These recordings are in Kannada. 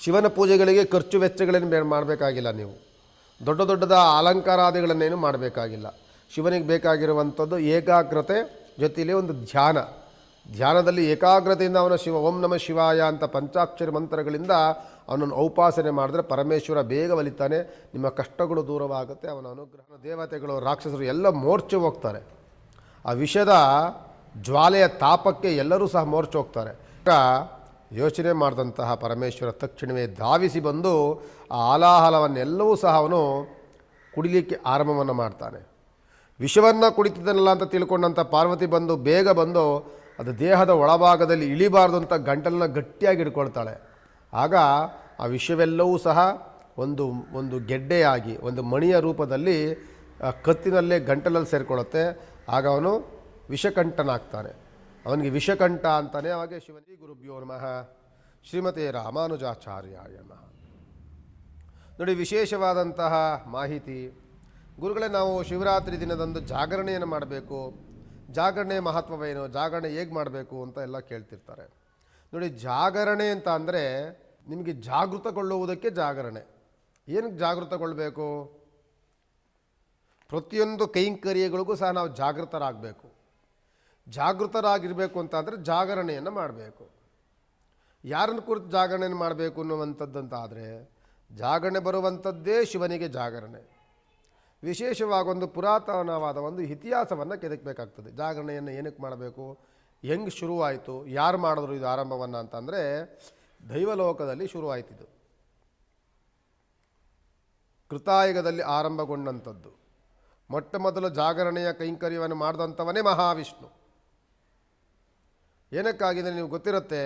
ಶಿವನ ಪೂಜೆಗಳಿಗೆ ಖರ್ಚು ವೆಚ್ಚಗಳೇನು ಮಾಡಬೇಕಾಗಿಲ್ಲ ನೀವು. ದೊಡ್ಡ ದೊಡ್ಡದ ಅಲಂಕಾರಾದಿಗಳನ್ನೇನು ಮಾಡಬೇಕಾಗಿಲ್ಲ. ಶಿವನಿಗೆ ಬೇಕಾಗಿರುವಂಥದ್ದು ಏಕಾಗ್ರತೆ ಜೊತೆಯಲ್ಲಿ ಒಂದು ಧ್ಯಾನ. ಧ್ಯಾನದಲ್ಲಿ ಏಕಾಗ್ರತೆಯಿಂದ ಅವನ ಶಿವ, ಓಂ ನಮ ಶಿವಾಯ ಅಂತ ಪಂಚಾಕ್ಷರಿ ಮಂತ್ರಗಳಿಂದ ಅವನನ್ನು ಔಪಾಸನೆ ಮಾಡಿದ್ರೆ ಪರಮೇಶ್ವರ ಬೇಗ ಒಲಿತಾನೆ ನಿಮ್ಮ ಕಷ್ಟಗಳು ದೂರವಾಗುತ್ತೆ, ಅವನ ಅನುಗ್ರಹ ದೇವತೆಗಳು, ರಾಕ್ಷಸರು ಎಲ್ಲ ಮೋರ್ಚೆ ಹೋಗ್ತಾರೆ. ಆ ವಿಷದ ಜ್ವಾಲೆಯ ತಾಪಕ್ಕೆ ಎಲ್ಲರೂ ಸಹ ಮೋರ್ಚೆ ಹೋಗ್ತಾರೆ. ಯೋಚನೆ ಮಾಡಿದಂತಹ ಪರಮೇಶ್ವರ ತಕ್ಷಣವೇ ಧಾವಿಸಿ ಬಂದು ಆ ಆಲಾಹಲವನ್ನೆಲ್ಲವೂ ಸಹ ಅವನು ಕುಡಿಲಿಕ್ಕೆ ಆರಂಭವನ್ನು ಮಾಡ್ತಾನೆ. ವಿಷವನ್ನು ಕುಡಿತಿದ್ದನಲ್ಲ ಅಂತ ತಿಳ್ಕೊಂಡಂಥ ಪಾರ್ವತಿ ಬಂದು ಬೇಗ ಬಂದು ಅದು ದೇಹದ ಒಳಭಾಗದಲ್ಲಿ ಇಳಿಬಾರ್ದು ಅಂತ ಗಂಟಲನ್ನ ಗಟ್ಟಿಯಾಗಿ ಇಟ್ಕೊಳ್ತಾಳೆ ಆಗ ಆ ವಿಷವೆಲ್ಲವೂ ಸಹ ಒಂದು ಒಂದು ಗೆಡ್ಡೆಯಾಗಿ, ಒಂದು ಮಣಿಯ ರೂಪದಲ್ಲಿ ಕತ್ತಿನಲ್ಲೇ ಗಂಟಲಲ್ಲಿ ಸೇರಿಕೊಳ್ಳುತ್ತೆ. ಆಗ ಅವನು ವಿಷಕಂಠನಾಗ್ತಾನೆ. ಅವನಿಗೆ ವಿಷಕಂಠ ಅಂತಾನೆ ಹಾಗೆ ಶಿವನಿ ಗುರುಭ್ಯೋ ನಮಃ. ಶ್ರೀಮತಿ ರಾಮಾನುಜಾಚಾರ್ಯ ನಮಃ. ನೋಡಿ, ವಿಶೇಷವಾದಂತಹ ಮಾಹಿತಿ. ಗುರುಗಳೇ, ನಾವು ಶಿವರಾತ್ರಿ ದಿನದಂದು ಜಾಗರಣೆಯನ್ನು ಮಾಡಬೇಕು. ಜಾಗರಣೆ ಮಹತ್ವವೇನು? ಜಾಗರಣೆ ಹೇಗೆ ಮಾಡಬೇಕು ಅಂತ ಎಲ್ಲ ಕೇಳ್ತಿರ್ತಾರೆ. ನೋಡಿ, ಜಾಗರಣೆ ಅಂತ ಅಂದರೆ ನಿಮಗೆ ಜಾಗೃತಗೊಳ್ಳುವುದಕ್ಕೆ ಜಾಗರಣೆ. ಏನಕ್ಕೆ ಜಾಗೃತಗೊಳ್ಬೇಕು? ಪ್ರತಿಯೊಂದು ಕೈಂಕರ್ಯಗಳಿಗೂ ಸಹ ನಾವು ಜಾಗೃತರಾಗಬೇಕು. ಜಾಗೃತರಾಗಿರಬೇಕು ಅಂತ ಜಾಗರಣೆಯನ್ನು ಮಾಡಬೇಕು. ಯಾರನ್ನು ಕುರಿತು ಜಾಗರಣೆಯನ್ನು ಮಾಡಬೇಕು ಅನ್ನುವಂಥದ್ದಂತಾದರೆ ಜಾಗರಣೆ ಬರುವಂಥದ್ದೇ ಶಿವನಿಗೆ ಜಾಗರಣೆ. ವಿಶೇಷವಾಗಿ ಒಂದು ಪುರಾತನವಾದ ಒಂದು ಇತಿಹಾಸವನ್ನು ಕೆದಕಬೇಕಾಗ್ತದೆ. ಜಾಗರಣೆಯನ್ನು ಏನಕ್ಕೆ ಮಾಡಬೇಕು? ಹೆಂಗೆ ಶುರುವಾಯಿತು? ಯಾರು ಮಾಡಿದ್ರು ಇದು ಆರಂಭವನ್ನು ಅಂತಂದರೆ ದೈವಲೋಕದಲ್ಲಿ ಶುರುವಾಯ್ತಿದ್ದು. ಕೃತಾಯುಗದಲ್ಲಿ ಆರಂಭಗೊಂಡಂಥದ್ದು. ಮೊಟ್ಟ ಮೊದಲು ಜಾಗರಣೆಯ ಕೈಂಕರ್ಯವನ್ನು ಮಾಡಿದಂಥವನೇ ಮಹಾವಿಷ್ಣು. ಏನಕ್ಕಾಗಿದೆ ನೀವು ಗೊತ್ತಿರುತ್ತೆ?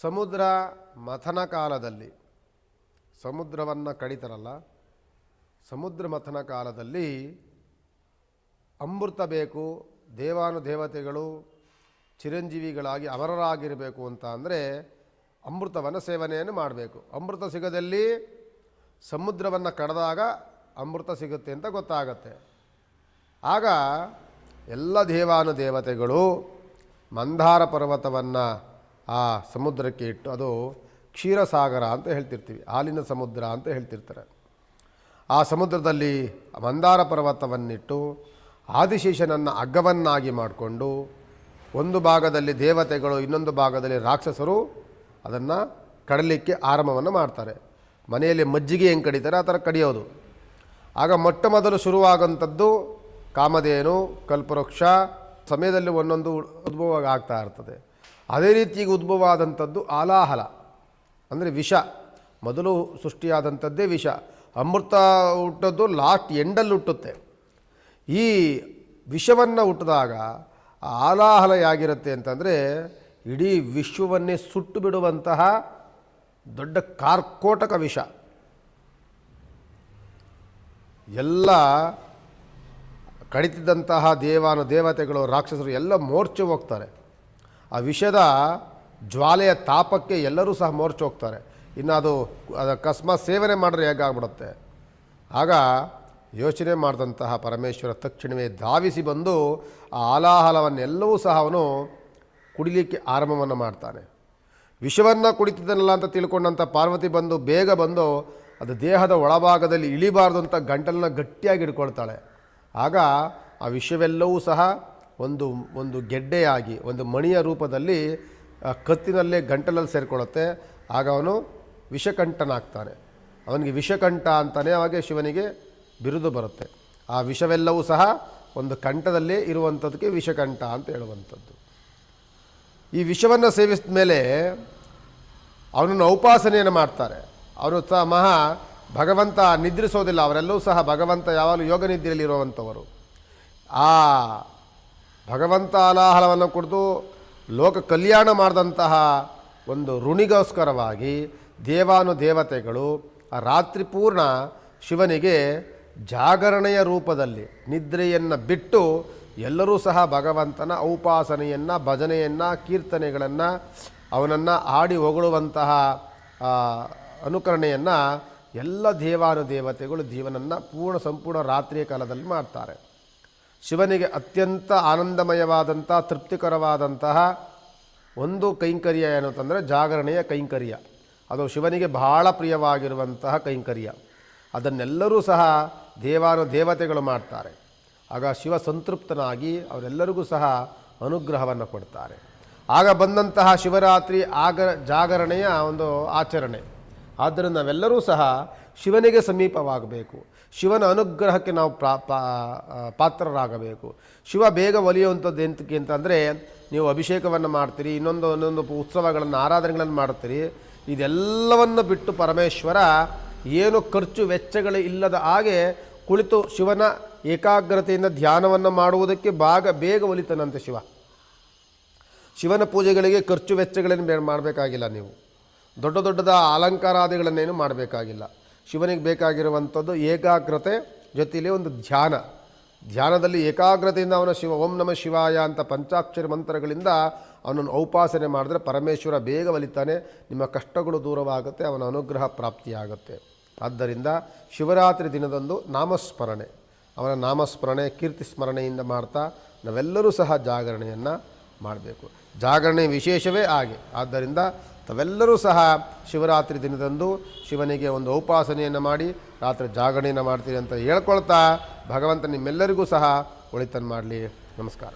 ಸಮುದ್ರ ಮಥನ ಕಾಲದಲ್ಲಿ, ಸಮುದ್ರವನ್ನು ಕಡಿತಾರಲ್ಲ, ಸಮುದ್ರ ಮಥನ ಕಾಲದಲ್ಲಿ ಅಮೃತ ಬೇಕು, ದೇವಾನುದೇವತೆಗಳು ಚಿರಂಜೀವಿಗಳಾಗಿ ಅಮರರಾಗಿರಬೇಕು ಅಂತ ಅಂದರೆ ಅಮೃತವನ್ನು ಸೇವನೆಯನ್ನು ಮಾಡಬೇಕು. ಅಮೃತ ಸಿಗದಲ್ಲಿ ಸಮುದ್ರವನ್ನು ಕಡಿದಾಗ ಅಮೃತ ಸಿಗುತ್ತೆ ಅಂತ ಗೊತ್ತಾಗತ್ತೆ. ಆಗ ಎಲ್ಲ ದೇವಾನುದೇವತೆಗಳು ಮಂದಾರ ಪರ್ವತವನ್ನು ಆ ಸಮುದ್ರಕ್ಕೆ ಇಟ್ಟು ಅದು ಕ್ಷೀರಸಾಗರ ಅಂತ ಹೇಳ್ತಿರ್ತೀವಿ, ಹಾಲಿನ ಸಮುದ್ರ ಅಂತ ಹೇಳ್ತಿರ್ತಾರೆ. ಆ ಸಮುದ್ರದಲ್ಲಿ ಮಂದಾರ ಪರ್ವತವನ್ನಿಟ್ಟು ಆದಿಶೇಷನನ್ನು ಅಗ್ಗವನ್ನಾಗಿ ಮಾಡಿಕೊಂಡು ಒಂದು ಭಾಗದಲ್ಲಿ ದೇವತೆಗಳು, ಇನ್ನೊಂದು ಭಾಗದಲ್ಲಿ ರಾಕ್ಷಸರು ಅದನ್ನು ಕಡಲಿಕ್ಕೆ ಆರಂಭವನ್ನು ಮಾಡ್ತಾರೆ. ಮನೆಯಲ್ಲಿ ಮಜ್ಜಿಗೆ ಹೆಂಗೆ ಕಡಿತಾರೆ ಆ ಥರ ಕಡಿಯೋದು. ಆಗ ಮೊಟ್ಟ ಮೊದಲು ಶುರುವಾಗಂಥದ್ದು ಕಾಮಧೇನು, ಕಲ್ಪವೃಕ್ಷ ಸಮಯದಲ್ಲಿ ಒಂದೊಂದು ಉದ್ಭವ ಆಗ್ತಾ ಇರ್ತದೆ. ಅದೇ ರೀತಿ ಉದ್ಭವ ಆದಂಥದ್ದು ಆಲಾಹಲ, ಅಂದರೆ ವಿಷ. ಮೊದಲು ಸೃಷ್ಟಿಯಾದಂಥದ್ದೇ ವಿಷ. ಅಮೃತ ಹುಟ್ಟದ್ದು ಲಾಸ್ಟ್ ಎಂಡಲ್ಲಿ ಹುಟ್ಟುತ್ತೆ. ಈ ವಿಷವನ್ನು ಹುಟ್ಟಿದಾಗ ಆಲಾಹಲ ಆಗಿರುತ್ತೆ ಅಂತಂದರೆ ಇಡೀ ವಿಶ್ವವನ್ನೇ ಸುಟ್ಟು ಬಿಡುವಂತಹ ದೊಡ್ಡ ಕಾರ್ಕೋಟಕ ವಿಷ. ಎಲ್ಲ ಕಡಿತಿದ್ದಂತಹ ದೇವಾನು ದೇವತೆಗಳು, ರಾಕ್ಷಸರು ಎಲ್ಲ ಮೋರ್ಚೆ ಹೋಗ್ತಾರೆ. ಆ ವಿಷದ ಜ್ವಾಲೆಯ ತಾಪಕ್ಕೆ ಎಲ್ಲರೂ ಸಹ ಮೋರ್ಚೆ ಹೋಗ್ತಾರೆ. ಇನ್ನು ಅದು ಅದು ಅಕಸ್ಮಾತ್ ಸೇವನೆ ಮಾಡಿದ್ರೆ ಹೇಗಾಗ್ಬಿಡುತ್ತೆ? ಆಗ ಯೋಚನೆ ಮಾಡಿದಂತಹ ಪರಮೇಶ್ವರ ತಕ್ಷಣವೇ ಧಾವಿಸಿ ಬಂದು ಆ ಆಲಾಹಲವನ್ನೆಲ್ಲವೂ ಸಹ ಅವನು ಕುಡಿಲಿಕ್ಕೆ ಆರಂಭವನ್ನು ಮಾಡ್ತಾನೆ. ವಿಷವನ್ನು ಕುಡಿತಿದ್ದನಲ್ಲ ಅಂತ ತಿಳ್ಕೊಂಡಂಥ ಪಾರ್ವತಿ ಬಂದು, ಬೇಗ ಬಂದು ಅದು ದೇಹದ ಒಳಭಾಗದಲ್ಲಿ ಇಳಿಬಾರ್ದು ಅಂತ ಗಂಟಲನ್ನ ಗಟ್ಟಿಯಾಗಿ ಹಿಡ್ಕೊಳ್ತಾಳೆ. ಆಗ ಆ ವಿಷವೆಲ್ಲವೂ ಸಹ ಒಂದು ಒಂದು ಗೆಡ್ಡೆಯಾಗಿ, ಒಂದು ಮಣಿಯ ರೂಪದಲ್ಲಿ ಕತ್ತಿನಲ್ಲೇ ಗಂಟಲಲ್ಲಿ ಸೇರಿಕೊಳ್ಳುತ್ತೆ. ಆಗ ಅವನು ವಿಷಕಂಠನಾಗ್ತಾನೆ. ಅವನಿಗೆ ವಿಷಕಂಠ ಅಂತಲೇ ಅವಾಗೆ ಶಿವನಿಗೆ ಬಿರುದು ಬರುತ್ತೆ. ಆ ವಿಷವೆಲ್ಲವೂ ಸಹ ಒಂದು ಕಂಠದಲ್ಲೇ ಇರುವಂಥದ್ದಕ್ಕೆ ವಿಷಕಂಠ ಅಂತ ಹೇಳುವಂಥದ್ದು. ಈ ವಿಷವನ್ನು ಸೇವಿಸಿದ ಮೇಲೆ ಅವನನ್ನು ಉಪಾಸನೆಯನ್ನು ಮಾಡ್ತಾರೆ. ಅವನು ಸಹ ಮಹಾ ಭಗವಂತ ನಿದ್ರಿಸೋದಿಲ್ಲ, ಅವರೆಲ್ಲರೂ ಸಹ ಭಗವಂತ ಯಾವಾಗಲೂ ಯೋಗ ನಿದ್ರೆಯಲ್ಲಿರುವಂಥವರು ಆ ಭಗವಂತ ಅಲಾಹಲವನ್ನು ಕುಡಿದು ಲೋಕ ಕಲ್ಯಾಣ ಮಾಡಿದಂತಹ ಒಂದು ಋಣಿಗೋಸ್ಕರವಾಗಿ ದೇವಾನು ದೇವತೆಗಳು ಆ ರಾತ್ರಿ ಪೂರ್ಣ ಶಿವನಿಗೆ ಜಾಗರಣೆಯ ರೂಪದಲ್ಲಿ ನಿದ್ರೆಯನ್ನು ಬಿಟ್ಟು ಎಲ್ಲರೂ ಸಹ ಭಗವಂತನ ಔಪಾಸನೆಯನ್ನು ಭಜನೆಯನ್ನು, ಕೀರ್ತನೆಗಳನ್ನು, ಅವನನ್ನು ಹಾಡಿ ಹೊಗಳುವಂತಹ ಅನುಕರಣೆಯನ್ನು ಎಲ್ಲ ದೇವಾನುದೇವತೆಗಳು ಜೀವನನ್ನು ಪೂರ್ಣ ಸಂಪೂರ್ಣ ರಾತ್ರಿಯ ಕಾಲದಲ್ಲಿ ಮಾಡ್ತಾರೆ. ಶಿವನಿಗೆ ಅತ್ಯಂತ ಆನಂದಮಯವಾದಂಥ ತೃಪ್ತಿಕರವಾದಂತಹ ಒಂದು ಕೈಂಕರ್ಯ ಏನು ಅಂತಂದರೆ ಜಾಗರಣೆಯ ಕೈಂಕರ್ಯ. ಅದು ಶಿವನಿಗೆ ಬಹಳ ಪ್ರಿಯವಾಗಿರುವಂತಹ ಕೈಂಕರ್ಯ. ಅದನ್ನೆಲ್ಲರೂ ಸಹ ದೇವಾನು ದೇವತೆಗಳು ಮಾಡ್ತಾರೆ. ಆಗ ಶಿವ ಸಂತೃಪ್ತನಾಗಿ ಅವರೆಲ್ಲರಿಗೂ ಸಹ ಅನುಗ್ರಹವನ್ನು ಕೊಡ್ತಾರೆ. ಆಗ ಬಂದಂತಹ ಶಿವರಾತ್ರಿ ಆಗ ಜಾಗರಣೆಯ ಒಂದು ಆಚರಣೆ. ಆದ್ದರಿಂದ ನಾವೆಲ್ಲರೂ ಸಹ ಶಿವನಿಗೆ ಸಮೀಪವಾಗಬೇಕು. ಶಿವನ ಅನುಗ್ರಹಕ್ಕೆ ನಾವು ಪ್ರಾ ಪಾತ್ರರಾಗಬೇಕು. ಶಿವ ಬೇಗ ಒಲಿಯುವಂಥದ್ದು ಎಂತಕ್ಕೆ ಅಂತಂದರೆ ನೀವು ಅಭಿಷೇಕವನ್ನು ಮಾಡ್ತೀರಿ, ಇನ್ನೊಂದು ಒಂದೊಂದು ಉತ್ಸವಗಳನ್ನು, ಆರಾಧನೆಗಳನ್ನು ಮಾಡ್ತೀರಿ. ಇದೆಲ್ಲವನ್ನು ಬಿಟ್ಟು ಪರಮೇಶ್ವರ ಏನು ಖರ್ಚು ವೆಚ್ಚಗಳು ಇಲ್ಲದ ಹಾಗೆ ಕುಳಿತು ಶಿವನ ಏಕಾಗ್ರತೆಯಿಂದ ಧ್ಯಾನವನ್ನು ಮಾಡುವುದಕ್ಕೆ ಭಾಗ ಬೇಗ ಒಲಿತನಂತೆ ಶಿವ. ಶಿವನ ಪೂಜೆಗಳಿಗೆ ಖರ್ಚು ವೆಚ್ಚಗಳೇನು ಮಾಡಬೇಕಾಗಿಲ್ಲ ನೀವು. ದೊಡ್ಡ ದೊಡ್ಡದ ಅಲಂಕಾರಾದಿಗಳನ್ನೇನು ಮಾಡಬೇಕಾಗಿಲ್ಲ. ಶಿವನಿಗೆ ಬೇಕಾಗಿರುವಂಥದ್ದು ಏಕಾಗ್ರತೆ ಜೊತೆಯಲ್ಲಿ ಒಂದು ಧ್ಯಾನ. ಧ್ಯಾನದಲ್ಲಿ ಏಕಾಗ್ರತೆಯಿಂದ ಅವನ ಶಿವ, ಓಂ ನಮ ಶಿವಾಯ ಅಂತ ಪಂಚಾಕ್ಷರಿ ಮಂತ್ರಗಳಿಂದ ಅವನನ್ನು ಔಪಾಸನೆ ಮಾಡಿದ್ರೆ ಪರಮೇಶ್ವರ ಬೇಗ ಒಲಿತಾನೆ ನಿಮ್ಮ ಕಷ್ಟಗಳು ದೂರವಾಗುತ್ತೆ, ಅವನ ಅನುಗ್ರಹ ಪ್ರಾಪ್ತಿಯಾಗುತ್ತೆ. ಆದ್ದರಿಂದ ಶಿವರಾತ್ರಿ ದಿನದಂದು ನಾಮಸ್ಮರಣೆ. ಅವನ ನಾಮಸ್ಮರಣೆ ಕೀರ್ತಿ ಸ್ಮರಣೆಯಿಂದ ಮಾಡ್ತಾ ನಾವೆಲ್ಲರೂ ಸಹ ಜಾಗರಣೆಯನ್ನು ಮಾಡಬೇಕು. ಜಾಗರಣೆ ವಿಶೇಷವೇ ಹಾಗೆ. ಆದ್ದರಿಂದ ತಾವೆಲ್ಲರೂ ಸಹ ಶಿವರಾತ್ರಿ ದಿನದಂದು ಶಿವನಿಗೆ ಒಂದು ಉಪಾಸನೆಯನ್ನು ಮಾಡಿ, ರಾತ್ರಿ ಜಾಗರಣೆಯನ್ನು ಮಾಡ್ತೀರಿ ಅಂತ ಹೇಳ್ಕೊಳ್ತಾ ಭಗವಂತ ನಿಮ್ಮೆಲ್ಲರಿಗೂ ಸಹ ಒಳಿತನ್ನು ಮಾಡಲಿ. ನಮಸ್ಕಾರ.